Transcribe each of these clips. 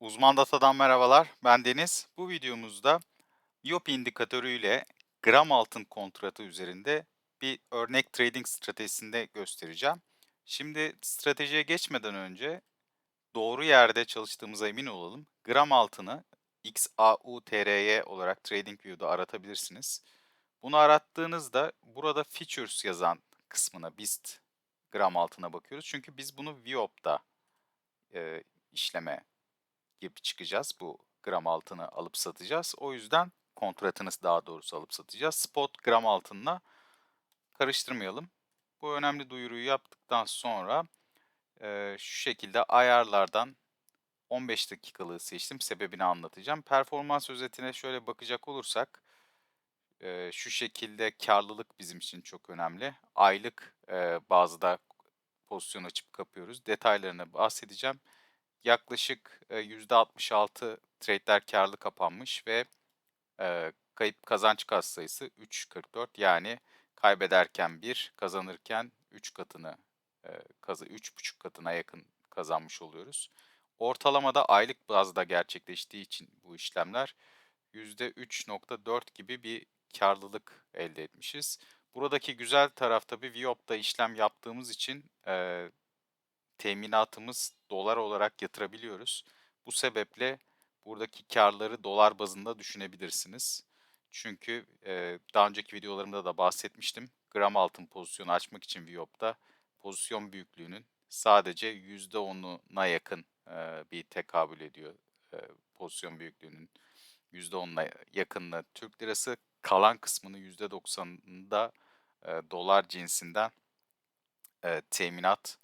Uzman Data'dan merhabalar. Ben Deniz. Bu videomuzda VIOP indikatörü ile gram altın kontratı üzerinde bir örnek trading stratejisinde göstereceğim. Şimdi stratejiye geçmeden önce doğru yerde çalıştığımıza emin olalım. Gram altını XAUTRY olarak TradingView'da aratabilirsiniz. Bunu arattığınızda burada Features yazan kısmına BIST gram altına bakıyoruz. Çünkü biz bunu VIOP'da e, işleme gibi çıkacağız. Bu gram altını alıp satacağız. O yüzden kontratını daha doğrusu alıp satacağız. Spot gram altınla karıştırmayalım. Bu önemli duyuruyu yaptıktan sonra e, şu şekilde ayarlardan 15 dakikalığı seçtim. Sebebini anlatacağım. Performans özetine şöyle bakacak olursak e, şu şekilde karlılık bizim için çok önemli. Aylık e, bazda pozisyon açıp kapıyoruz. Detaylarına bahsedeceğim yaklaşık e, %66 trade'ler karlı kapanmış ve kayıp kazanç katsayısı 3.44 yani kaybederken 1, kazanırken 3 katını kazı 3.5 katına yakın kazanmış oluyoruz. Ortalamada aylık bazda gerçekleştiği için bu işlemler %3.4 gibi bir karlılık elde etmişiz. Buradaki güzel taraf tabii Viop'ta işlem yaptığımız için teminatımız dolar olarak yatırabiliyoruz. Bu sebeple buradaki karları dolar bazında düşünebilirsiniz. Çünkü e, daha önceki videolarımda da bahsetmiştim. Gram altın pozisyonu açmak için Viop'ta pozisyon büyüklüğünün sadece %10'una yakın e, bir tekabül ediyor. E, pozisyon büyüklüğünün %10'una yakınlığı Türk lirası. Kalan kısmını %90'ında e, dolar cinsinden e, teminat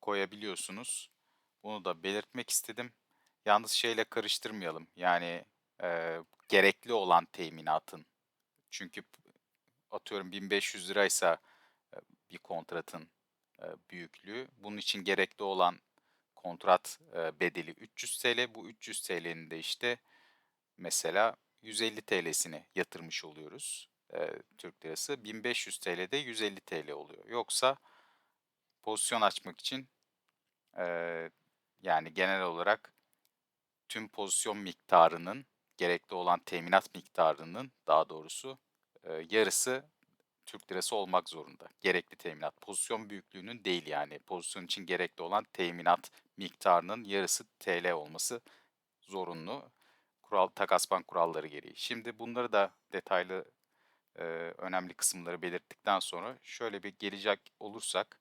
koyabiliyorsunuz. Bunu da belirtmek istedim. Yalnız şeyle karıştırmayalım. Yani e, gerekli olan teminatın. Çünkü atıyorum 1500 liraysa e, bir kontratın e, büyüklüğü. Bunun için gerekli olan kontrat e, bedeli 300 TL. Bu 300 TL'nin de işte mesela 150 TL'sini yatırmış oluyoruz. E, Türk lirası 1500 TL'de 150 TL oluyor. Yoksa pozisyon açmak için e, yani genel olarak tüm pozisyon miktarının gerekli olan teminat miktarının daha doğrusu e, yarısı Türk lirası olmak zorunda. Gerekli teminat. Pozisyon büyüklüğünün değil yani. Pozisyon için gerekli olan teminat miktarının yarısı TL olması zorunlu. Kural, takas bank kuralları gereği. Şimdi bunları da detaylı e, önemli kısımları belirttikten sonra şöyle bir gelecek olursak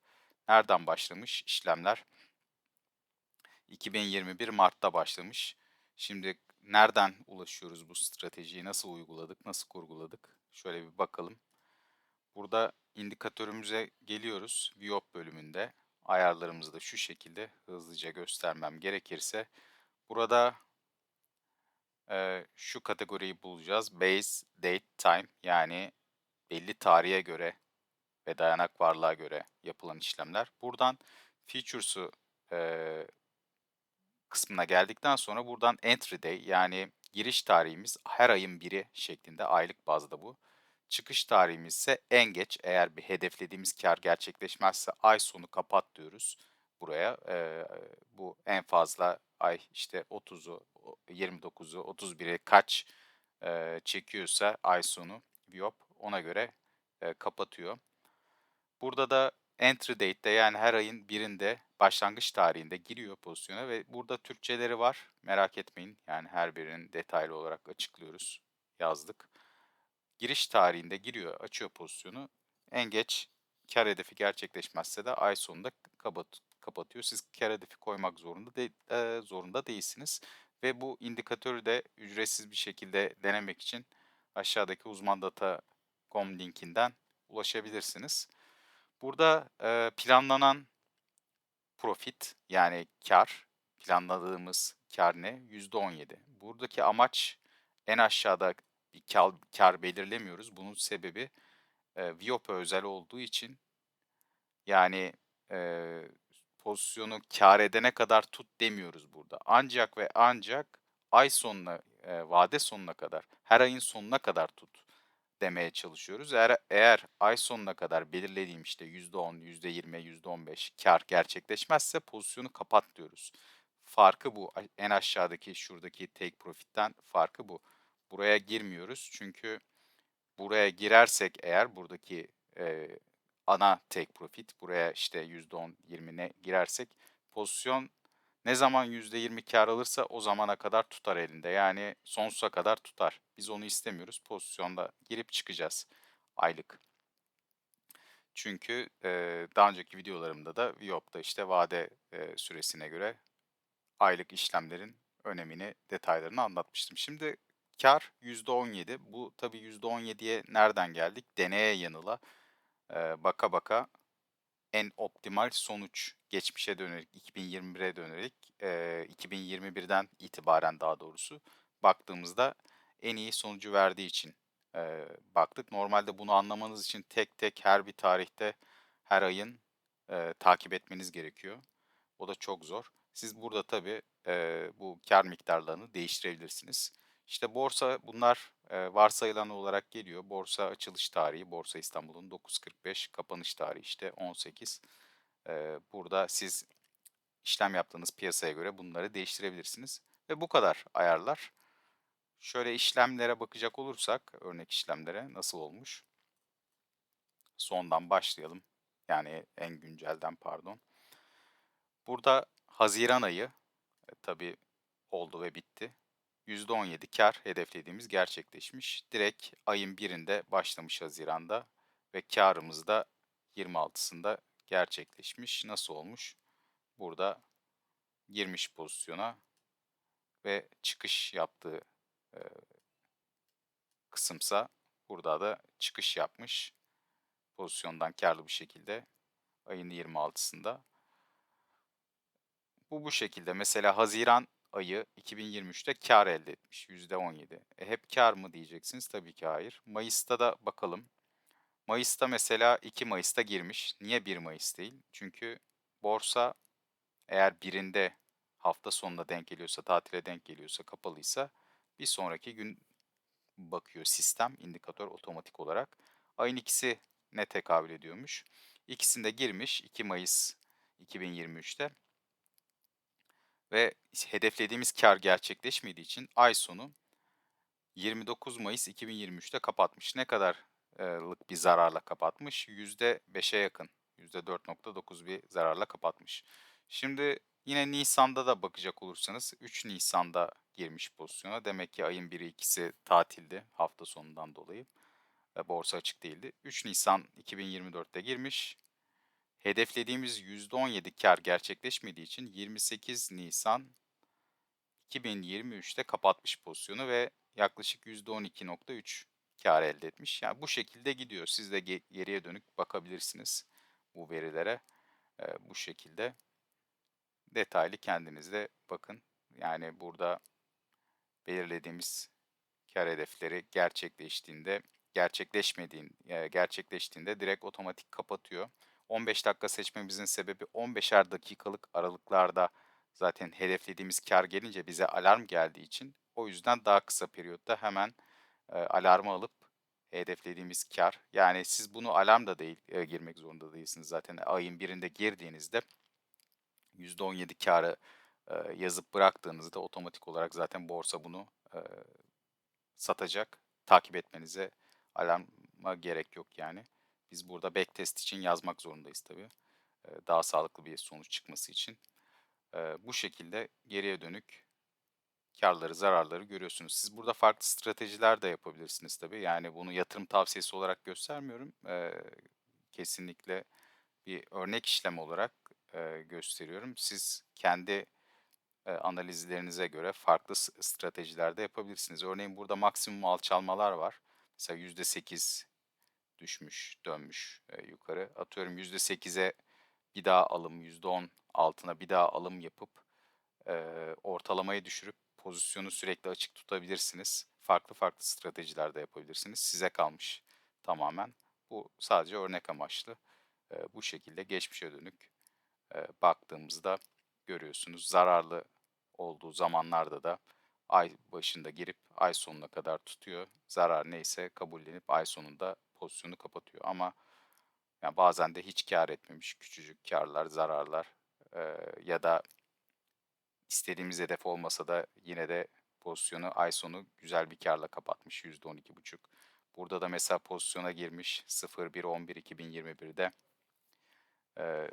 nereden başlamış işlemler? 2021 Mart'ta başlamış. Şimdi nereden ulaşıyoruz bu stratejiyi? Nasıl uyguladık? Nasıl kurguladık? Şöyle bir bakalım. Burada indikatörümüze geliyoruz. Viop bölümünde. Ayarlarımızı da şu şekilde hızlıca göstermem gerekirse. Burada e, şu kategoriyi bulacağız. Base Date Time yani belli tarihe göre ve dayanak varlığa göre yapılan işlemler. Buradan Features'u e, kısmına geldikten sonra buradan entry day yani giriş tarihimiz her ayın biri şeklinde aylık bazda bu. Çıkış tarihimiz ise en geç eğer bir hedeflediğimiz kar gerçekleşmezse ay sonu kapat diyoruz buraya. Ee, bu en fazla ay işte 30'u, 29'u, 31'i kaç e, çekiyorsa ay sonu Viop ona göre e, kapatıyor. Burada da entry date'de yani her ayın birinde başlangıç tarihinde giriyor pozisyona ve burada Türkçeleri var. Merak etmeyin. Yani her birinin detaylı olarak açıklıyoruz. Yazdık. Giriş tarihinde giriyor, açıyor pozisyonu. En geç kar hedefi gerçekleşmezse de ay sonunda kapat, kapatıyor. Siz kar hedefi koymak zorunda de, e, zorunda değilsiniz. Ve bu indikatörü de ücretsiz bir şekilde denemek için aşağıdaki uzmandata.com linkinden ulaşabilirsiniz. Burada e, planlanan profit yani kar, planladığımız kar ne? %17. Buradaki amaç en aşağıda bir kar, kar belirlemiyoruz. Bunun sebebi e, Viopa özel olduğu için yani e, pozisyonu kar edene kadar tut demiyoruz burada. Ancak ve ancak ay sonuna, e, vade sonuna kadar, her ayın sonuna kadar tut demeye çalışıyoruz. Eğer, eğer ay sonuna kadar belirlediğim işte %10, %20, %15 kar gerçekleşmezse pozisyonu kapat diyoruz. farkı bu. En aşağıdaki şuradaki take profit'ten farkı bu. Buraya girmiyoruz çünkü buraya girersek eğer buradaki, eee, ana take profit buraya işte %10, 20'ne girersek pozisyon ne zaman %20 kâr alırsa o zamana kadar tutar elinde. Yani sonsuza kadar tutar. Biz onu istemiyoruz. Pozisyonda girip çıkacağız aylık. Çünkü, eee, daha önceki videolarımda da VWAP'ta işte vade, eee, süresine göre aylık işlemlerin önemini, detaylarını anlatmıştım. Şimdi kâr %17. Bu tabii %17'ye nereden geldik? Deneye yanıla, eee, baka baka en optimal sonuç geçmişe dönelik, 2021'e dönelik, eee, 2021'den itibaren daha doğrusu baktığımızda en iyi sonucu verdiği için, baktık. Normalde bunu anlamanız için tek tek her bir tarihte, her ayın, takip etmeniz gerekiyor. O da çok zor. Siz burada tabii, bu kâr miktarlarını değiştirebilirsiniz. İşte borsa bunlar, varsayılan olarak geliyor. Borsa açılış tarihi, Borsa İstanbul'un 9.45, kapanış tarihi işte 18. Burada siz işlem yaptığınız piyasaya göre bunları değiştirebilirsiniz ve bu kadar ayarlar. Şöyle işlemlere bakacak olursak, örnek işlemlere nasıl olmuş? Sondan başlayalım. Yani en güncelden pardon. Burada haziran ayı, e, tabii oldu ve bitti. %17 kâr hedeflediğimiz gerçekleşmiş. Direkt ayın 1'inde başlamış haziranda ve kârımız da 26'sında gerçekleşmiş. Nasıl olmuş? Burada girmiş pozisyona ve çıkış yaptığı, eee, kısımsa burada da çıkış yapmış. Pozisyondan kârlı bir şekilde ayın 26'sında. Bu, bu şekilde. Mesela haziran ayı 2023'te kâr elde etmiş %17. E, hep kâr mı diyeceksiniz? Tabii ki hayır. Mayıs'ta da bakalım. Mayıs'ta mesela 2 Mayıs'ta girmiş. Niye 1 Mayıs değil? Çünkü borsa eğer birinde hafta sonuna denk geliyorsa, tatile denk geliyorsa, kapalıysa bir sonraki gün bakıyor sistem, indikatör otomatik olarak. Ayın ikisi ne tekabül ediyormuş? İkisinde girmiş 2 Mayıs 2023'te ve hedeflediğimiz kâr gerçekleşmediği için ay sonu 29 Mayıs 2023'te kapatmış. Ne kadar lık bir zararla kapatmış? %5'e yakın, %4.9 bir zararla kapatmış. Şimdi yine Nisan'da da bakacak olursanız 3 Nisan'da girmiş pozisyona. Demek ki ayın 1'i 2'si tatildi hafta sonundan dolayı. Ve borsa açık değildi. 3 Nisan 2024'te girmiş. Hedeflediğimiz %17 kâr gerçekleşmediği için 28 Nisan 2023'te kapatmış pozisyonu ve yaklaşık %12.3 kâr elde etmiş. Yani bu şekilde gidiyor. Siz de ge geriye dönük bakabilirsiniz bu verilere. Bu şekilde detaylı kendiniz de bakın. Yani burada belirlediğimiz kâr hedefleri gerçekleştiğinde, gerçekleşmediğin eee, gerçekleştiğinde direkt otomatik kapatıyor. 15 dakika seçmemizin sebebi 15'er dakikalık aralıklarda zaten hedeflediğimiz kâr gelince bize alarm geldiği için o yüzden daha kısa periyotta hemen, eee, alarmı alıp hedeflediğimiz kâr yani siz bunu alarm da değil, eee, girmek zorunda değilsiniz zaten ayın 1'inde girdiğinizde %17 kârı, eee, yazıp bıraktığınızda otomatik olarak zaten borsa bunu, eee, satacak. Takip etmenize, alarma gerek yok yani. Biz burada backtest için yazmak zorundayız tabii. Eee, daha sağlıklı bir sonuç çıkması için. Eee, bu şekilde geriye dönük kârları, zararları görüyorsunuz. Siz burada farklı stratejiler de yapabilirsiniz tabii. Yani bunu yatırım tavsiyesi olarak göstermiyorum. Eee, kesinlikle bir örnek işlem olarak, eee, gösteriyorum. Siz kendi, eee, analizlerinize göre farklı stratejiler de yapabilirsiniz. Örneğin burada maksimum alçalmalar var. Mesela %8 düşmüş, dönmüş, eee, yukarı. Atıyorum %8'e bir daha alım, %10 altına bir daha alım yapıp, eee, ortalamayı düşürüp pozisyonu sürekli açık tutabilirsiniz. Farklı farklı stratejiler de yapabilirsiniz. Size kalmış tamamen. Bu sadece örnek amaçlı. Eee, bu şekilde geçmişe dönük, eee, baktığımızda görüyorsunuz. Zararlı olduğu zamanlarda da ay başında girip ay sonuna kadar tutuyor. Zarar neyse kabullenip ay sonunda pozisyonu kapatıyor ama ya, bazen de hiç kâr etmemiş küçücük kârlar, zararlar, eee, ya da istediğimiz hedef olmasa da yine de pozisyonu ay sonu güzel bir kârla kapatmış %12,5. Burada da mesela pozisyona girmiş 01.11.2021'de. Eee,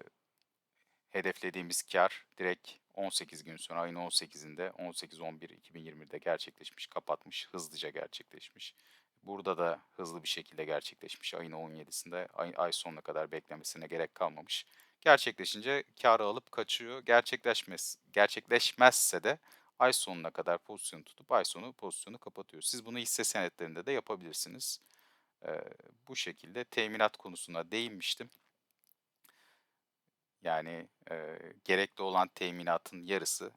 hedeflediğimiz kâr direkt 18 gün sonra ayın 18'inde 18.11.2020'de gerçekleşmiş, kapatmış, hızlıca gerçekleşmiş. Burada da hızlı bir şekilde gerçekleşmiş ayın 17'sinde ay, ay sonuna kadar beklemesine gerek kalmamış. Gerçekleşince kârı alıp kaçıyor. Gerçekleşmez, gerçekleşmezse de ay sonuna kadar pozisyonu tutup ay sonu pozisyonu kapatıyor. Siz bunu hisse senetlerinde de yapabilirsiniz. Eee, bu şekilde teminat konusuna değinmiştim. Yani, eee, gerekli olan teminatın yarısını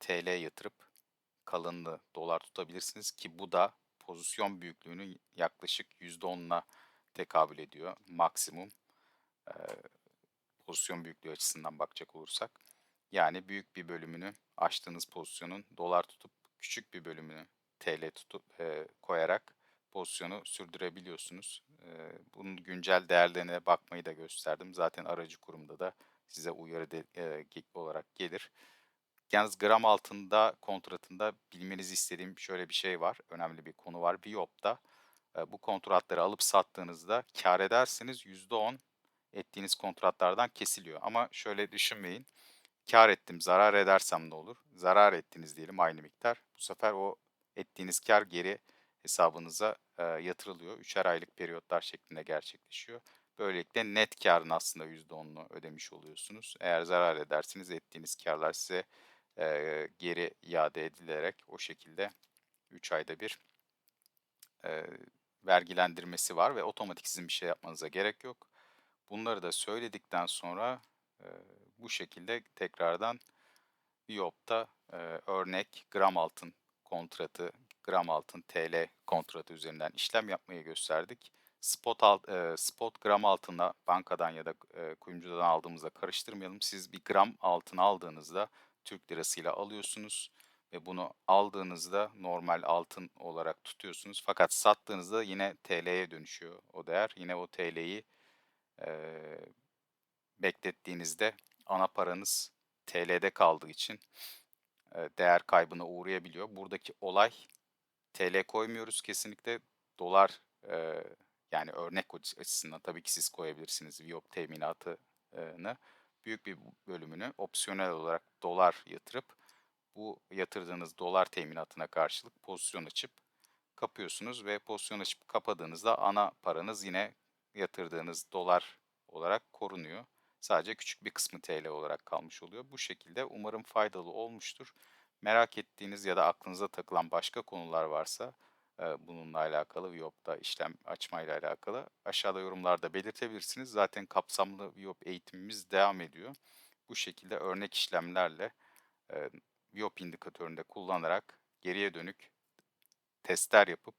TL yatırıp kalanını dolar tutabilirsiniz ki bu da pozisyon büyüklüğünün yaklaşık %10'una tekabül ediyor maksimum, eee, pozisyon büyüklüğü açısından bakacak olursak. Yani büyük bir bölümünü açtığınız pozisyonun dolar tutup küçük bir bölümünü TL tutup, eee, koyarak pozisyonu sürdürebiliyorsunuz. Eee, bunun güncel değerlerine bakmayı da gösterdim. Zaten aracı kurumda da size uyarı de ge olarak gelir. Yalnız gram altında kontratında bilmenizi istediğim şöyle bir şey var, önemli bir konu var. Viyop'ta, eee, bu kontratları alıp sattığınızda kâr ederseniz %10 ettiğiniz kontratlardan kesiliyor. Ama şöyle düşünmeyin, kâr ettim, zarar edersem ne olur? Zarar ettiniz diyelim aynı miktar. Bu sefer o ettiğiniz kâr geri hesabınıza, eee, yatırılıyor. Üçer aylık periyotlar şeklinde gerçekleşiyor. Böylelikle net kârın aslında %10'unu ödemiş oluyorsunuz. Eğer zarar ederseniz ettiğiniz kârlar size, eee, geri iade edilerek o şekilde 3 ayda bir eee, vergilendirmesi var ve otomatik sizin bir şey yapmanıza gerek yok. Bunları da söyledikten sonra, eee, bu şekilde tekrardan Viyop'ta, eee, örnek gram altın kontratı, gram altın TL kontratı üzerinden işlem yapmayı gösterdik. Spot alt eee, spot gram altınla bankadan ya da, eee, kuyumcudan aldığımızda karıştırmayalım. Siz bir gram altın aldığınızda Türk lirasıyla alıyorsunuz ve bunu aldığınızda normal altın olarak tutuyorsunuz. Fakat sattığınızda yine TL'ye dönüşüyor o değer. Yine o TL'yi, eee, beklettiğinizde ana paranız TL'de kaldığı için, eee, değer kaybına uğrayabiliyor. Buradaki olay TL koymuyoruz kesinlikle. Dolar, eee, yani örnek aç açısından tabii ki siz koyabilirsiniz Viyop teminatını. Büyük bir bölümünü opsiyonel olarak dolar yatırıp bu yatırdığınız dolar teminatına karşılık pozisyon açıp kapıyorsunuz ve pozisyon açıp kapadığınızda ana paranız yine yatırdığınız dolar olarak korunuyor. Sadece küçük bir kısmı TL olarak kalmış oluyor. Bu şekilde umarım faydalı olmuştur. Merak ettiğiniz ya da aklınıza takılan başka konular varsa, eee, bununla alakalı, Viyop'ta işlem açmayla alakalı aşağıda yorumlarda belirtebilirsiniz. Zaten kapsamlı Viyop eğitimimiz devam ediyor. Bu şekilde örnek işlemlerle, eee, Viyop indikatörünü de kullanarak geriye dönük testler yapıp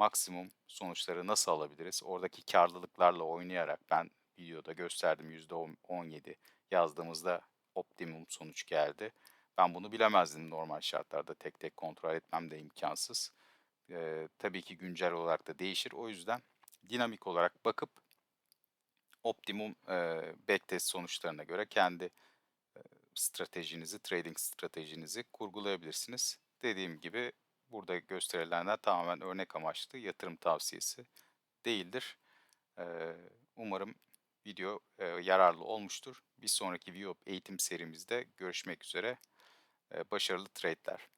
maksimum sonuçları nasıl alabiliriz? Oradaki kârlılıklarla oynayarak ben videoda gösterdim %10 17 yazdığımızda optimum sonuç geldi. Ben bunu bilemezdim normal şartlarda. Tek tek kontrol etmem de imkânsız. Eee, tabii ki güncel olarak da değişir. O yüzden dinamik olarak bakıp optimum, eee, backtest sonuçlarına göre kendi, eee, stratejinizi, trading stratejinizi kurgulayabilirsiniz. Dediğim gibi burada gösterilenler tamamen örnek amaçlı, yatırım tavsiyesi değildir. Umarım video, yararlı olmuştur. Bir sonraki Viyop eğitim serimizde görüşmek üzere. Başarılı trade'ler.